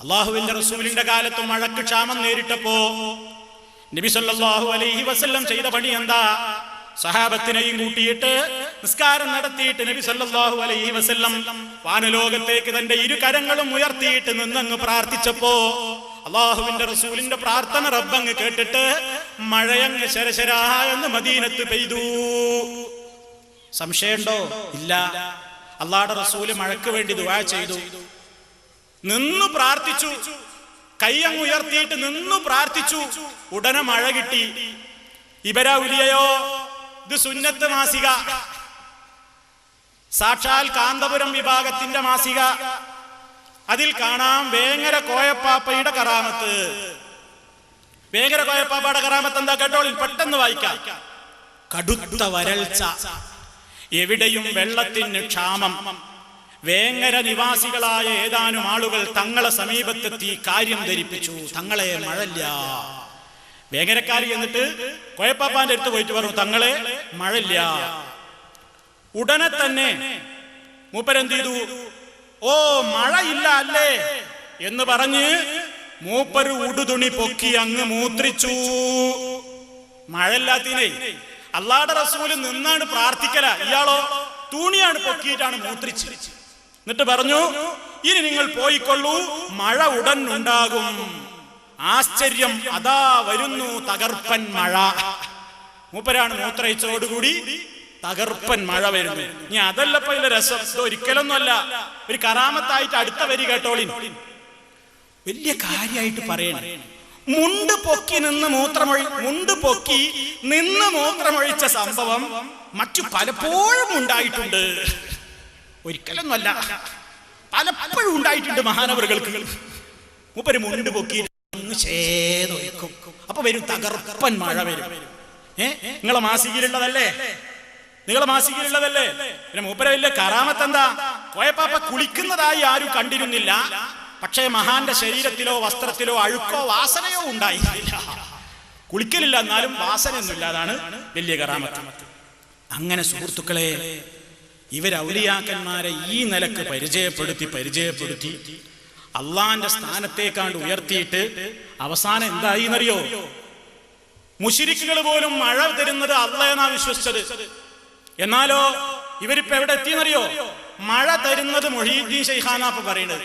അള്ളാഹുവിന്റെ റസൂലിന്റെ കാലത്ത് മഴക്ക് ക്ഷാമം നേരിട്ടപ്പോ നബി സല്ലല്ലാഹു അലൈഹി വസല്ലം ചെയ്ത പണി എന്താ? സഹാബത്തിനെയും കൂട്ടിയിട്ട് നിസ്കാരം നടത്തിയിട്ട് നബി സല്ലാഹു അലൈഹി വസ്ല്ലം വാനലോകത്തേക്ക് തന്റെ ഇരു കരങ്ങളും ഉയർത്തിയിട്ട് നിന്നങ്ങ് പ്രാർത്ഥിച്ചപ്പോ അള്ളാഹുവിന്റെ റസൂലിന്റെ പ്രാർത്ഥന റബ്ബങ്ങ് കേട്ടിട്ട് മഴയങ്ങ് ശരശരാ എന്ന് മദീനത്ത് പെയ്തു. സംശയമുണ്ടോ? ഇല്ല. അള്ളാഹുടെ റസൂൽ മഴയ്ക്ക് വേണ്ടി ദുവാ ചെയ്തു. നിന്നു പ്രാർത്ഥിച്ചു. കയ്യങ്ങുയർത്തിയിട്ട് നിന്നു പ്രാർത്ഥിച്ചു. ഉടനെ മഴ കിട്ടി. ഇബരാവുലിയയോ ഇത് സുന്നത്ത് മാസിക. സാക്ഷാൽ കാന്തപുരം വിഭാഗത്തിന്റെ മാസിക. അതിൽ കാണാം വേങ്ങര കോയപ്പാപ്പയുടെ കറാമത്ത്. വേങ്ങര കോയപ്പാപ്പയുടെ കറാമത്ത് എന്താ കേട്ടോളിൽ പെട്ടെന്ന് വായിക്കാം. കടുത്ത വരൾച്ച. എവിടെയും വെള്ളത്തിന് ക്ഷാമം. വേങ്ങര നിവാസികളായ ഏതാനും ആളുകൾ തങ്ങളെ സമീപത്തെത്തി കാര്യം ധരിപ്പിച്ചു. തങ്ങളെ മഴല്ല. വേങ്ങരക്കാരി എന്നിട്ട് കോയപ്പാപ്പാന്റെ അടുത്ത് പോയിട്ട് പറഞ്ഞു തങ്ങളെ മഴല്ല. ഉടനെ തന്നെ മൂപ്പരെന്ത് ചെയ്തു? ഓ മഴയില്ല അല്ലേ? എന്ന് പറഞ്ഞ് മൂപ്പര് ഉടുതുണി പൊക്കി അങ്ങ് മൂത്രിച്ചു. മഴയില്ലാത്തിനെ അള്ളാടെ റസൂൽ നിന്നാണ് പ്രാർത്ഥിക്കല. ഇയാളോ തുണിയാണ് പൊക്കിയിട്ടാണ് മൂത്രിച്ച് എന്നിട്ട് പറഞ്ഞു ഇനി നിങ്ങൾ പോയിക്കൊള്ളൂ മഴ ഉടൻ ഉണ്ടാകും. ആശ്ചര്യം അതാ വരുന്നു തകർപ്പൻ മഴ. മൂപ്പരാണ് മൂത്രയിച്ചതോടുകൂടി തകർപ്പൻ മഴ വരുന്നു. ഇനി അതല്ല പല രസം? ഒരിക്കലൊന്നുമല്ല. ഒരു കറാമത്തായിട്ട് അടുത്ത വരി കേട്ടോളി വലിയ കാര്യമായിട്ട് പറയണം. മുണ്ട് പൊക്കി നിന്ന് മൂത്രമൊഴി മുണ്ട് പൊക്കി നിന്ന് മൂത്രമൊഴിച്ച സംഭവം മറ്റു പലപ്പോഴും ഉണ്ടായിട്ടുണ്ട്. ഒരിക്കലൊന്നുമല്ല പലപ്പോഴും ഉണ്ടായിട്ടുണ്ട് മഹാനവറുകൾക്ക്. മൂപ്പര് മുണ്ട് പൊക്കി ചേതൊഴിക്കും അപ്പൊ വരും തകർപ്പൻ മഴ വരും. ഏ? നിങ്ങളെ മാസികയിലുള്ളതല്ലേ? നിങ്ങളെ മാസികയിലുള്ളതല്ലേ? പിന്നെ മൂപ്പര വലിയ കറാമത്ത് എന്താ പോയപ്പാപ്പ കുളിക്കുന്നതായി ആരും കണ്ടിരുന്നില്ല. പക്ഷേ മഹാന്റെ ശരീരത്തിലോ വസ്ത്രത്തിലോ അഴുക്കോ വാസനയോ ഉണ്ടായില്ല കുളിക്കലില്ല എന്നാലും വാസനയൊന്നുമില്ല. അതാണ് വലിയ കറാമത്ത്. അങ്ങനെ സുഹൃത്തുക്കളെ ഇവർ ഔലിയാക്കന്മാരെ ഈ നിലയ്ക്ക് പരിചയപ്പെടുത്തി പരിചയപ്പെടുത്തി അള്ളാന്റെ സ്ഥാനത്തേക്കാണ്ട് ഉയർത്തിയിട്ട് അവസാനം എന്തായി എന്നറിയോ? മുഷിരിക്കുകൾ പോലും മഴ തരുന്നത് അള്ളയെന്നാ വിശ്വസിച്ചത്. എന്നാലോ ഇവരിപ്പോ എവിടെ എത്തിയെന്നറിയോ? മഴ തരുന്നത് മൊഹീദ്ദീൻ ഷെയ്ഖാനാപ്പ് പറയുന്നത്